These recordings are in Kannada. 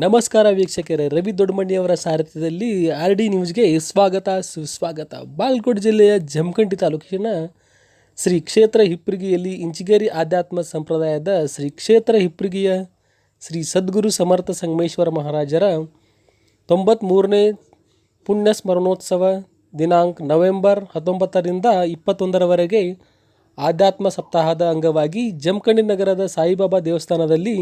ನಮಸ್ಕಾರ ವೀಕ್ಷಕರೇ, ರವಿ ದೊಡ್ಡಮಣ್ಣಿಯವರ ಸಾರಥ್ಯದಲ್ಲಿ ಆರ್ ಡಿ ನ್ಯೂಸ್ಗೆ ಸ್ವಾಗತ, ಸುಸ್ವಾಗತ. ಬಾಲ್ಕೋಟ್ ಜಿಲ್ಲೆಯ ಜಮಖಂಡಿ ತಾಲೂಕಿನ ಶ್ರೀ ಕ್ಷೇತ್ರ ಹಿಪ್ಪರಿಗಿಯಲ್ಲಿ ಇಂಚಿಗೇರಿ ಆಧ್ಯಾತ್ಮ ಸಂಪ್ರದಾಯದ ಶ್ರೀ ಕ್ಷೇತ್ರ ಹಿಪ್ಪರಿಗಿಯ ಶ್ರೀ ಸದ್ಗುರು ಸಮರ್ಥ ಸಂಗಮೇಶ್ವರ ಮಹಾರಾಜರ ತೊಂಬತ್ತ್ಮೂರನೇ ಪುಣ್ಯ ಸ್ಮರಣೋತ್ಸವ ದಿನಾಂಕ ನವೆಂಬರ್ ಹತ್ತೊಂಬತ್ತರಿಂದ ಇಪ್ಪತ್ತೊಂದರವರೆಗೆ ಆಧ್ಯಾತ್ಮ ಸಪ್ತಾಹದ ಅಂಗವಾಗಿ ಜಮಖಂಡಿ ನಗರದ ಸಾಯಿಬಾಬಾ ದೇವಸ್ಥಾನದಲ್ಲಿ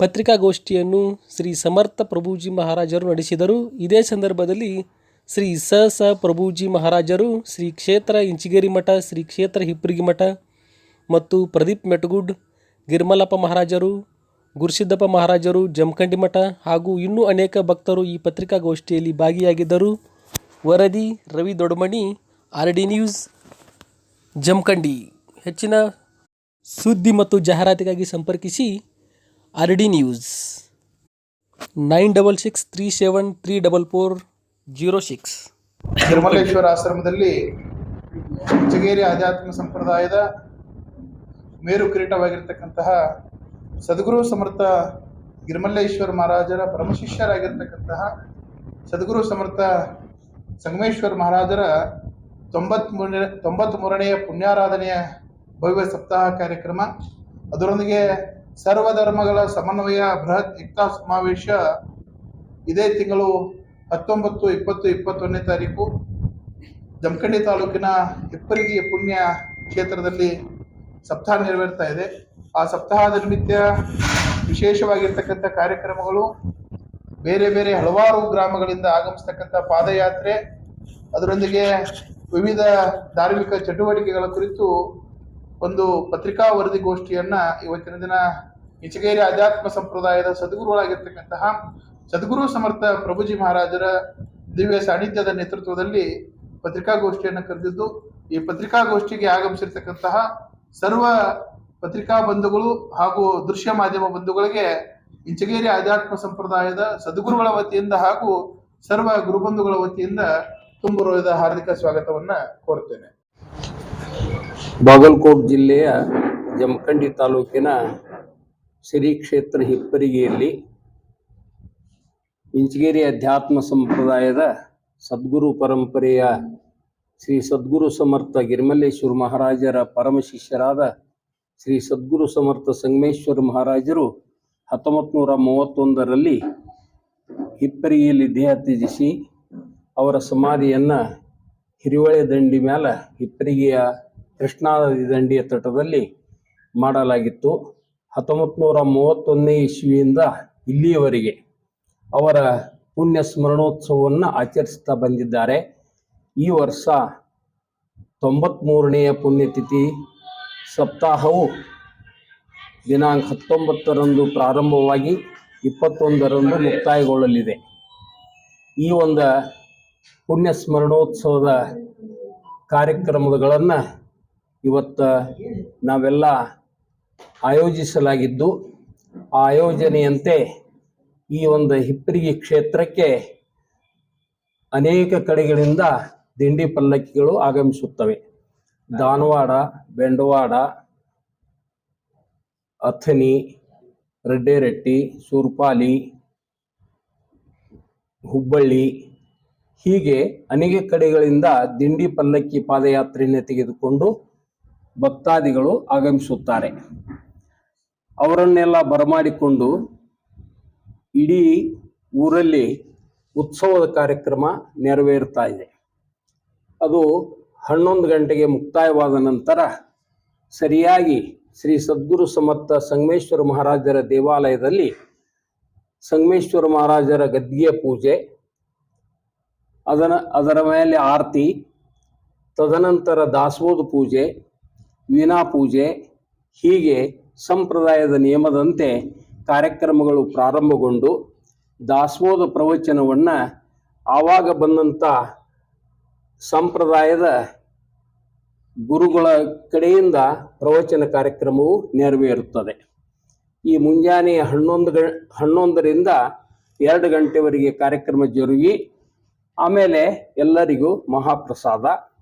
ಪತ್ರಿಕಾಗೋಷ್ಠಿಯನ್ನು ಶ್ರೀ ಸಮರ್ಥ ಪ್ರಭುಜಿ ಮಹಾರಾಜರು ನಡೆಸಿದರು. ಇದೇ ಸಂದರ್ಭದಲ್ಲಿ ಶ್ರೀ ಸ ಸ ಪ್ರಭುಜಿ ಮಹಾರಾಜರು, ಶ್ರೀ ಕ್ಷೇತ್ರ ಇಂಚಿಗೇರಿ ಮಠ, ಶ್ರೀ ಕ್ಷೇತ್ರ ಹಿಪ್ಪರಿಗಿ ಮಠ ಮತ್ತು ಪ್ರದೀಪ್ ಮೆಟಗುಡ್, ಗಿರ್ಮಲಪ್ಪ ಮಹಾರಾಜರು, ಗುರುಸಿದ್ದಪ್ಪ ಮಹಾರಾಜರು, ಜಮಖಂಡಿ ಮಠ ಹಾಗೂ ಇನ್ನೂ ಅನೇಕ ಭಕ್ತರು ಈ ಪತ್ರಿಕಾಗೋಷ್ಠಿಯಲ್ಲಿ ಭಾಗಿಯಾಗಿದ್ದರು. ವರದಿ Ravi Dodamani, R D news, Jamkhandi. ಹೆಚ್ಚಿನ ಸುದ್ದಿ ಮತ್ತು ಜಾಹೀರಾತಿಗಾಗಿ ಸಂಪರ್ಕಿಸಿ R D news. Nine double six three seven three double four zero six. Tirumaleshwara ಆಶ್ರಮದಲ್ಲಿ ಚಿಗೇರಿ ಆಧ್ಯಾತ್ಮ ಸಂಪ್ರದಾಯದ ಮೇರು ಕಿರೀಟವಾಗಿರ್ತಕ್ಕಂತಹ ಸದ್ಗುರು ಸಮರ್ಥ ಗಿರಿಮಲ್ಲೇಶ್ವರ ಮಹಾರಾಜರ ಪರಮಶಿಷ್ಯರಾಗಿರ್ತಕ್ಕಂತಹ ಸದ್ಗುರು ಸಮರ್ಥ ಸಂಗಮೇಶ್ವರ ಮಹಾರಾಜರ ತೊಂಬತ್ಮೂರನೇ ತೊಂಬತ್ತ್ಮೂರನೆಯ ಪುಣ್ಯಾರಾಧನೆಯ ಭವ್ಯ ಸಪ್ತಾಹ ಕಾರ್ಯಕ್ರಮ. ಅದರೊಂದಿಗೆ ಸರ್ವಧರ್ಮಗಳ ಸಮನ್ವಯ ಬೃಹತ್ ಏಕತಾ ಸಮಾವೇಶ ಇದೇ ತಿಂಗಳು ಹತ್ತೊಂಬತ್ತು, ಇಪ್ಪತ್ತು, ಇಪ್ಪತ್ತೊಂದನೇ ತಾರೀಕು. ಜಮಖಂಡಿ ತಾಲೂಕಿನ ಹೆಪ್ಪರಿಗೆ ಪುಣ್ಯ ಕ್ಷೇತ್ರದಲ್ಲಿ ಸಪ್ತಾಹ ನೆರವೇರ್ತಾ ಇದೆ. ಆ ಸಪ್ತಾಹದ ನಿಮಿತ್ತ ವಿಶೇಷವಾಗಿರ್ತಕ್ಕಂಥ ಕಾರ್ಯಕ್ರಮಗಳು, ಬೇರೆ ಬೇರೆ ಹಲವಾರು ಗ್ರಾಮಗಳಿಂದ ಆಗಮಿಸ್ತಕ್ಕಂಥ ಪಾದಯಾತ್ರೆ, ಅದರೊಂದಿಗೆ ವಿವಿಧ ಧಾರ್ಮಿಕ ಚಟುವಟಿಕೆಗಳ ಕುರಿತು ಒಂದು ಪತ್ರಿಕಾ ವರದಿಗೋಷ್ಠಿಯನ್ನ ಇವತ್ತಿನ ದಿನ ಇಚಗೇರಿ ಆಧ್ಯಾತ್ಮ ಸಂಪ್ರದಾಯದ ಸದ್ಗುರುಗಳಾಗಿರ್ತಕ್ಕಂತಹ ಸದ್ಗುರು ಸಮರ್ಥ ಪ್ರಭುಜಿ ಮಹಾರಾಜರ ದಿವ್ಯ ಸಾನ್ನಿಧ್ಯದ ನೇತೃತ್ವದಲ್ಲಿ ಪತ್ರಿಕಾಗೋಷ್ಠಿಯನ್ನು ಕರೆದಿದ್ದು, ಈ ಪತ್ರಿಕಾಗೋಷ್ಠಿಗೆ ಆಗಮಿಸಿರ್ತಕ್ಕಂತಹ ಸರ್ವ ಪತ್ರಿಕಾ ಬಂಧುಗಳು ಹಾಗೂ ದೃಶ್ಯ ಮಾಧ್ಯಮ ಬಂಧುಗಳಿಗೆ ಇಂಚಗೇರಿ ಆಧ್ಯಾತ್ಮ ಸಂಪ್ರದಾಯದ ಸದ್ಗುರುಗಳ ವತಿಯಿಂದ ಹಾಗೂ ಸರ್ವ ಗುರುಬಂಧುಗಳ ವತಿಯಿಂದ ತುಂಬ ಹಾರ್ದಿಕ ಸ್ವಾಗತವನ್ನ ಕೋರುತ್ತೇನೆ. ಬಾಗಲಕೋಟ್ ಜಿಲ್ಲೆಯ ಜಮಖಂಡಿ ತಾಲೂಕಿನ ಶ್ರೀ ಕ್ಷೇತ್ರ ಹಿಪ್ಪರಿಗೆಯಲ್ಲಿ ಇಂಚಗೇರಿ ಅಧ್ಯಾತ್ಮ ಸಂಪ್ರದಾಯದ ಸದ್ಗುರು ಪರಂಪರೆಯ ಶ್ರೀ ಸದ್ಗುರು ಸಮರ್ಥ ಗಿರಿಮಲ್ಲೇಶ್ವರ ಮಹಾರಾಜರ ಪರಮ ಶಿಷ್ಯರಾದ ಶ್ರೀ ಸದ್ಗುರು ಸಮರ್ಥ ಸಂಗಮೇಶ್ವರ ಮಹಾರಾಜರು ಹತ್ತೊಂಬತ್ತು ನೂರ ಮೂವತ್ತೊಂದರಲ್ಲಿ ಹಿಪ್ಪರಿಗೆಯಲ್ಲಿ ದೇಹ ತ್ಯಜಿಸಿ ಅವರ ಸಮಾಧಿಯನ್ನು ಹಿರಿವಳೆ ದಂಡಿ ಮ್ಯಾಲ ಹಿಪ್ಪರಿಗೆಯ ಕೃಷ್ಣಾ ನದಿ ದಂಡಿಯ ತಟದಲ್ಲಿ ಮಾಡಲಾಗಿತ್ತು. ಹತ್ತೊಂಬತ್ತು ನೂರ ಮೂವತ್ತೊಂದನೇ ಇಸ್ವಿಯಿಂದ ಇಲ್ಲಿಯವರೆಗೆ ಅವರ ಪುಣ್ಯ ಸ್ಮರಣೋತ್ಸವವನ್ನು ಆಚರಿಸ್ತಾ ಬಂದಿದ್ದಾರೆ. ಈ ವರ್ಷ ತೊಂಬತ್ತ್ಮೂರನೆಯ ಪುಣ್ಯತಿಥಿ. ಸಪ್ತಾಹವು ದಿನಾಂಕ ಹತ್ತೊಂಬತ್ತರಂದು ಪ್ರಾರಂಭವಾಗಿ ಇಪ್ಪತ್ತೊಂದರಂದು ಮುಕ್ತಾಯಗೊಳ್ಳಲಿದೆ. ಈ ಒಂದು ಪುಣ್ಯ ಸ್ಮರಣೋತ್ಸವದ ಕಾರ್ಯಕ್ರಮಗಳನ್ನು ಇವತ್ತು ನಾವೆಲ್ಲ ಆಯೋಜಿಸಲಾಗಿದ್ದು ಆಯೋಜನೆಯಂತೆ ಈ ಒಂದು ಹಿಪ್ಪರಿಗಿ ಕ್ಷೇತ್ರಕ್ಕೆ ಅನೇಕ ಕಡೆಗಳಿಂದ ದಿಂಡಿ ಪಲ್ಲಕ್ಕಿಗಳು ಆಗಮಿಸುತ್ತವೆ. ಧಾನವಾಡ, ಬೆಂಡವಾಡ ಅಥನಿ ರೆಡ್ಡೆರೆಟ್ಟಿ, ಸೂರ್ಪಾಲಿ, ಹುಬ್ಬಳ್ಳಿ ಹೀಗೆ ಅನೇಕ ಕಡೆಗಳಿಂದ ದಿಂಡಿ ಪಲ್ಲಕ್ಕಿ ಪಾದಯಾತ್ರೆಯನ್ನು ತೆಗೆದುಕೊಂಡು ಭಕ್ತಾದಿಗಳು ಆಗಮಿಸುತ್ತಾರೆ. ಅವರನ್ನೆಲ್ಲ ಬರಮಾಡಿಕೊಂಡು ಇಡೀ ಊರಲ್ಲಿ ಉತ್ಸವದ ಕಾರ್ಯಕ್ರಮ ನೆರವೇರ್ತಾ ಇದೆ. ಅದು ಹನ್ನೊಂದು ಗಂಟೆಗೆ ಮುಕ್ತಾಯವಾದ ನಂತರ ಸರಿಯಾಗಿ ಶ್ರೀ ಸದ್ಗುರು ಸಮರ್ಥ ಸಂಗಮೇಶ್ವರ ಮಹಾರಾಜರ ದೇವಾಲಯದಲ್ಲಿ ಸಂಗಮೇಶ್ವರ ಮಹಾರಾಜರ ಗದ್ದಿಗೆ ಪೂಜೆ, ಅದನ, ಅದರ ಮೇಲೆ ಆರತಿ, ತದನಂತರ ದಾಸೋಧ ಪೂಜೆ ವೀಣಾ ಪೂಜೆ ಹೀಗೆ ಸಂಪ್ರದಾಯದ ನಿಯಮದಂತೆ ಕಾರ್ಯಕ್ರಮಗಳು ಪ್ರಾರಂಭಗೊಂಡು ದಾಸೋಹ ಪ್ರವಚನವನ್ನು ಆವಾಗ ಬಂದಂಥ ಸಂಪ್ರದಾಯದ ಗುರುಗಳ ಕಡೆಯಿಂದ ಪ್ರವಚನ ಕಾರ್ಯಕ್ರಮವು ನೆರವೇರುತ್ತದೆ. ಈ ಮುಂಜಾನೆ ಹನ್ನೊಂದು ಗ, ಹನ್ನೊಂದರಿಂದ ಎರಡು ಗಂಟೆವರೆಗೆ ಕಾರ್ಯಕ್ರಮ ಜರುಗಿ, ಆಮೇಲೆ ಎಲ್ಲರಿಗೂ ಮಹಾಪ್ರಸಾದ.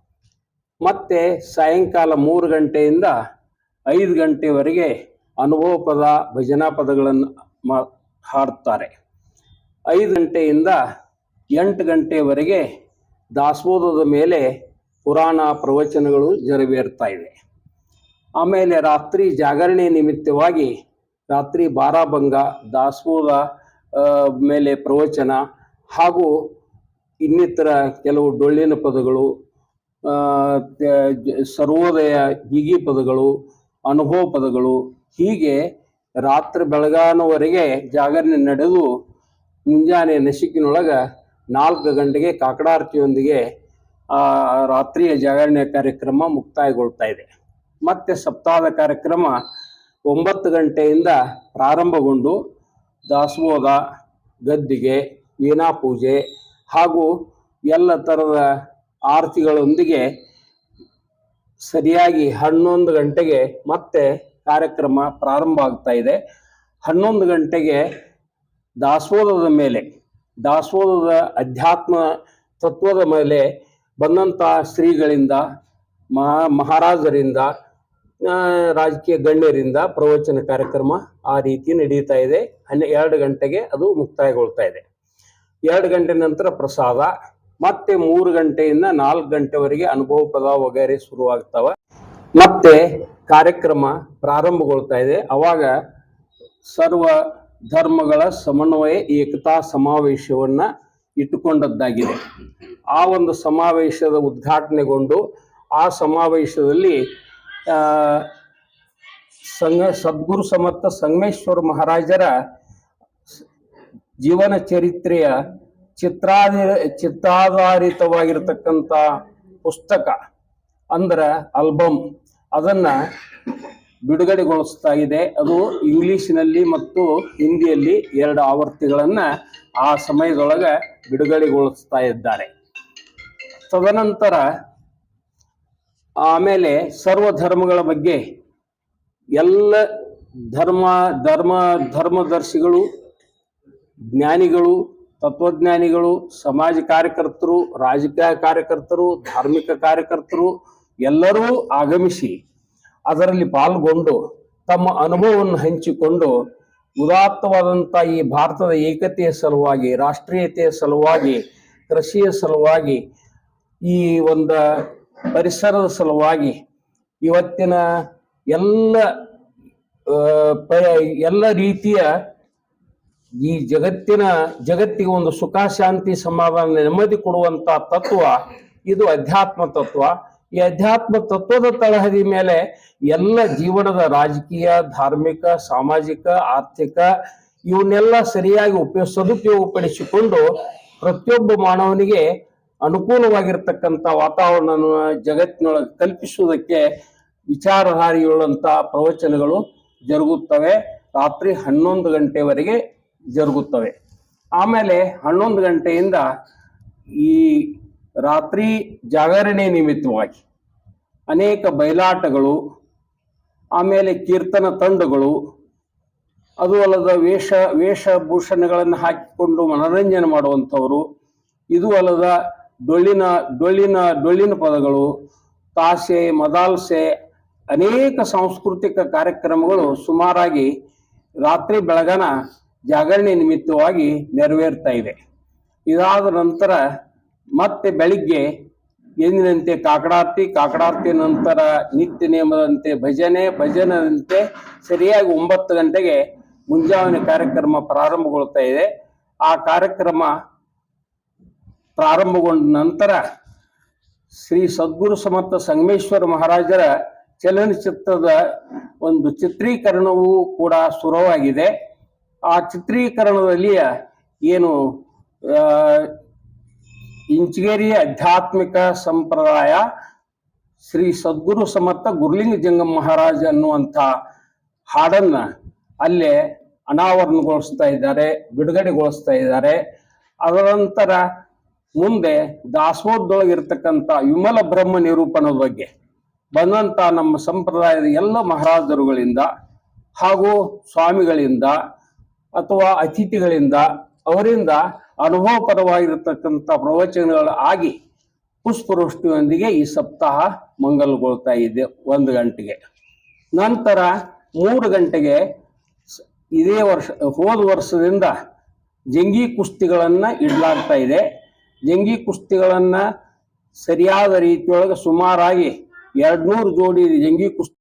ಮತ್ತೆ ಸಾಯಂಕಾಲ ಮೂರು ಗಂಟೆಯಿಂದ ಐದು ಗಂಟೆವರೆಗೆ ಅನುಭವ ಪದ ಭಜನಾ ಪದಗಳನ್ನು ಮಾ ಹಾಡ್ತಾರೆ ಐದು ಗಂಟೆಯಿಂದ ಎಂಟು ಗಂಟೆವರೆಗೆ ದಾಸೋಹದ ಮೇಲೆ ಪುರಾಣ ಪ್ರವಚನಗಳು ನೆರವೇರ್ತಾ ಇವೆ. ಆಮೇಲೆ ರಾತ್ರಿ ಜಾಗರಣೆ ನಿಮಿತ್ತವಾಗಿ ರಾತ್ರಿ ಬಾರಾಭಂಗ ದಾಸೋಹ ಆ, ಮೇಲೆ ಪ್ರವಚನ ಹಾಗೂ ಇನ್ನಿತರ ಕೆಲವು ಡೊಳ್ಳಿನ ಪದಗಳು ಸರ್ವೋದಯ ಹೀಗಿ ಪದಗಳು, ಅನುಭವ ಪದಗಳು, ಹೀಗೆ ರಾತ್ರಿ ಬೆಳಗಾನವರೆಗೆ ಜಾಗರಣೆ ನಡೆದು ಮುಂಜಾನೆ ನಸಿಕಿನೊಳಗೆ ನಾಲ್ಕು ಗಂಟೆಗೆ ಕಾಕಡಾರತಿಯೊಂದಿಗೆ ರಾತ್ರಿಯ ಜಾಗರಣೆ ಕಾರ್ಯಕ್ರಮ ಮುಕ್ತಾಯಗೊಳ್ತಾ ಇದೆ. ಮತ್ತೆ ಸಪ್ತಾಹದ ಕಾರ್ಯಕ್ರಮ ಒಂಬತ್ತು ಗಂಟೆಯಿಂದ ಪ್ರಾರಂಭಗೊಂಡು ದಾಸೋಹ, ಗದ್ದಿಗೆ, ವೀಣಾ ಪೂಜೆ ಹಾಗೂ ಎಲ್ಲ ಥರದ ಆರತಿಗಳೊಂದಿಗೆ ಸರಿಯಾಗಿ ಹನ್ನೊಂದು ಗಂಟೆಗೆ ಮತ್ತೆ ಕಾರ್ಯಕ್ರಮ ಪ್ರಾರಂಭ ಆಗ್ತಾ ಇದೆ. ಹನ್ನೊಂದು ಗಂಟೆಗೆ ದಾಸೋಧದ ಮೇಲೆ ದಾಸೋಧದ ಅಧ್ಯಾತ್ಮ ತತ್ವದ ಮೇಲೆ ಬಂದಂಥ ಶ್ರೀಗಳಿಂದ, ಮಹಾ, ಮಹಾರಾಜರಿಂದ ರಾಜಕೀಯ ಗಣ್ಯರಿಂದ ಪ್ರವಚನ ಕಾರ್ಯಕ್ರಮ ಆ ರೀತಿ ನಡೀತಾ ಇದೆ. ಹನ್ನೆ, ಎರಡು ಗಂಟೆಗೆ ಅದು ಮುಕ್ತಾಯಗೊಳ್ತಾ ಇದೆ. ಎರಡು ಗಂಟೆ ನಂತರ ಪ್ರಸಾದ. ಮತ್ತೆ ಮೂರು ಗಂಟೆಯಿಂದ ನಾಲ್ಕು ಗಂಟೆವರೆಗೆ ಅನುಭವ ಪದ ವಗೈರೆ ಶುರುವಾಗ್ತವೆ. ಮತ್ತೆ ಕಾರ್ಯಕ್ರಮ ಪ್ರಾರಂಭಗೊಳ್ತಾ ಇದೆ. ಅವಾಗ ಸರ್ವ ಧರ್ಮಗಳ ಸಮನ್ವಯ, ಏಕತಾ ಸಮಾವೇಶವನ್ನ ಇಟ್ಟುಕೊಂಡದ್ದಾಗಿದೆ. ಆ ಒಂದು ಸಮಾವೇಶದ ಉದ್ಘಾಟನೆಗೊಂಡು ಆ ಸಮಾವೇಶದಲ್ಲಿ ಸಂಘ, ಸದ್ಗುರು ಸಮರ್ಥ ಸಂಗಮೇಶ್ವರ ಮಹಾರಾಜರ ಜೀವನ ಚರಿತ್ರೆಯ ಚಿತ್ರಾಧಿ ಚಿತ್ರಾಧಾರಿತವಾಗಿರ್ತಕ್ಕಂಥ ಪುಸ್ತಕ ಅಂದ್ರೆ ಆಲ್ಬಮ್. ಅದನ್ನ ಬಿಡುಗಡೆಗೊಳಿಸ್ತಾ ಇದೆ. ಅದು ಇಂಗ್ಲಿಷ್ನಲ್ಲಿ ಮತ್ತು ಹಿಂದಿಯಲ್ಲಿ ಎರಡು ಆವೃತ್ತಿಗಳನ್ನ ಆ ಸಮಯದೊಳಗೆ ಬಿಡುಗಡೆಗೊಳಿಸ್ತಾ ಇದ್ದಾರೆ. ತದನಂತರ ಆಮೇಲೆ ಸರ್ವ ಧರ್ಮಗಳ ಬಗ್ಗೆ ಎಲ್ಲ ಧರ್ಮ ಧರ್ಮ ಧರ್ಮದರ್ಶಿಗಳು, ಜ್ಞಾನಿಗಳು ತತ್ವಜ್ಞಾನಿಗಳು, ಸಮಾಜ ಕಾರ್ಯಕರ್ತರು, ರಾಜಕೀಯ ಕಾರ್ಯಕರ್ತರು, ಧಾರ್ಮಿಕ ಕಾರ್ಯಕರ್ತರು ಎಲ್ಲರೂ ಆಗಮಿಸಿ ಅದರಲ್ಲಿ ಪಾಲ್ಗೊಂಡು ತಮ್ಮ ಅನುಭವವನ್ನು ಹಂಚಿಕೊಂಡು ಉದಾತ್ತವಾದಂಥ ಈ ಭಾರತದ ಏಕತೆಯ ಸಲುವಾಗಿ, ರಾಷ್ಟ್ರೀಯತೆಯ ಸಲುವಾಗಿ, ಕೃಷಿಯ ಸಲುವಾಗಿ, ಈ ಒಂದು ಪರಿಸರದ ಸಲುವಾಗಿ ಇವತ್ತಿನ ಎಲ್ಲ ಎಲ್ಲ ರೀತಿಯ ಈ ಜಗತ್ತಿನ, ಜಗತ್ತಿಗೆ ಒಂದು ಸುಖ, ಶಾಂತಿ, ಸಮಾಧಾನ, ನೆಮ್ಮದಿ ಕೊಡುವಂತ ತತ್ವ, ಇದು ಅಧ್ಯಾತ್ಮ ತತ್ವ. ಈ ಅಧ್ಯಾತ್ಮ ತತ್ವದ ತಳಹದಿ ಮೇಲೆ ಎಲ್ಲ ಜೀವನದ ರಾಜಕೀಯ, ಧಾರ್ಮಿಕ, ಸಾಮಾಜಿಕ, ಆರ್ಥಿಕ, ಇವನ್ನೆಲ್ಲ ಸರಿಯಾಗಿ ಉಪಯೋಗ ಸದುಪಯೋಗಪಡಿಸಿಕೊಂಡು ಪ್ರತಿಯೊಬ್ಬ ಮಾನವನಿಗೆ ಅನುಕೂಲವಾಗಿರ್ತಕ್ಕಂಥ ವಾತಾವರಣ ಜಗತ್ತಿನೊಳಗೆ ಕಲ್ಪಿಸುವುದಕ್ಕೆ ವಿಚಾರಧಾರಿಯುಳ್ಳಂತಹ ಪ್ರವಚನಗಳು ಜರುಗುತ್ತವೆ. ರಾತ್ರಿ ಹನ್ನೊಂದು ಗಂಟೆವರೆಗೆ ಜರುಗುತ್ತವೆ. ಆಮೇಲೆ ಹನ್ನೊಂದು ಗಂಟೆಯಿಂದ ಈ ರಾತ್ರಿ ಜಾಗರಣೆ ನಿಮಿತ್ತವಾಗಿ ಅನೇಕ ಬಯಲಾಟಗಳು, ಆಮೇಲೆ ಕೀರ್ತನ ತಂಡಗಳು, ಅದು ಅಲ್ಲದ ವೇಷ, ವೇಷಭೂಷಣಗಳನ್ನು ಹಾಕಿಕೊಂಡು ಮನೋರಂಜನೆ ಮಾಡುವಂಥವರು, ಇದು ಅಲ್ಲದ ಡೊಳ್ಳಿನ ಡೊಳ್ಳಿನ ಡೊಳ್ಳಿನ ಪದಗಳು, ತಾಸೆ, ಮದಾಲ್ಸೆ, ಅನೇಕ ಸಾಂಸ್ಕೃತಿಕ ಕಾರ್ಯಕ್ರಮಗಳು ಸುಮಾರಾಗಿ ರಾತ್ರಿ ಬೆಳಗನ ಜಾಗರಣೆ ನಿಮಿತ್ತವಾಗಿ ನೆರವೇರ್ತಾ ಇದೆ. ಇದಾದ ನಂತರ ಮತ್ತೆ ಬೆಳಿಗ್ಗೆ ಎಂದಿನಂತೆ ಕಾಕಡಾರ್ತಿ ಕಾಕಡಾರ್ತಿ ನಂತರ ನಿತ್ಯ ನಿಯಮದಂತೆ ಭಜನೆ, ಭಜನದಂತೆ ಸರಿಯಾಗಿ ಒಂಬತ್ತು ಗಂಟೆಗೆ ಮುಂಜಾವಣೆ ಕಾರ್ಯಕ್ರಮ ಪ್ರಾರಂಭಗೊಳ್ತಾ ಇದೆ. ಆ ಕಾರ್ಯಕ್ರಮ ಪ್ರಾರಂಭಗೊಂಡ ನಂತರ ಶ್ರೀ ಸದ್ಗುರು ಸಮರ್ಥ ಸಂಗಮೇಶ್ವರ ಮಹಾರಾಜರ ಚಲನಚಿತ್ರದ ಒಂದು ಚಿತ್ರೀಕರಣವೂ ಕೂಡ ಶುರುವಾಗಿದೆ. ಆ ಚಿತ್ರೀಕರಣದಲ್ಲಿ ಏನು ಇಂಚಗೇರಿ ಆಧ್ಯಾತ್ಮಿಕ ಸಂಪ್ರದಾಯ ಶ್ರೀ ಸದ್ಗುರು ಸಮರ್ಥ ಗುರುಲಿಂಗ ಜಂಗಮ್ ಮಹಾರಾಜ ಅನ್ನುವಂಥ ಹಾಡನ್ನ ಅಲ್ಲೇ ಅನಾವರಣಗೊಳಿಸ್ತಾ ಇದ್ದಾರೆ, ಬಿಡುಗಡೆಗೊಳಿಸ್ತಾ ಇದ್ದಾರೆ. ಅದರ ನಂತರ ಮುಂದೆ ದಾಸೋಹದೊಳಗಿರ್ತಕ್ಕಂಥ ವಿಮಲ ಬ್ರಹ್ಮ ನಿರೂಪಣದ ಬಗ್ಗೆ ಬಂದಂತ ನಮ್ಮ ಸಂಪ್ರದಾಯದ ಎಲ್ಲ ಮಹಾರಾಜರುಗಳಿಂದ ಹಾಗೂ ಸ್ವಾಮಿಗಳಿಂದ ಅಥವಾ ಅತಿಥಿಗಳಿಂದ ಅವರಿಂದ ಅನುಭವಪರವಾಗಿರತಕ್ಕಂಥ ಪ್ರವಚನಗಳು ಆಗಿ ಪುಷ್ಪವೃಷ್ಟಿಯೊಂದಿಗೆ ಈ ಸಪ್ತಾಹ ಮಂಗಲ್ಗೊಳ್ತಾ ಇದೆ ಒಂದು ಗಂಟೆಗೆ. ನಂತರ ಮೂರು ಗಂಟೆಗೆ ಇದೇ ವರ್ಷ, ಹೋದ ವರ್ಷದಿಂದ ಜಂಗಿ ಕುಸ್ತಿಗಳನ್ನು ಇಡಲಾಗ್ತಾ ಇದೆ. ಜಂಗಿ ಕುಸ್ತಿಗಳನ್ನು ಸರಿಯಾದ ರೀತಿಯೊಳಗೆ ಸುಮಾರಾಗಿ ಎರಡ್ನೂರು ಜೋಡಿ ಜಂಗಿ ಕುಸ್ತಿ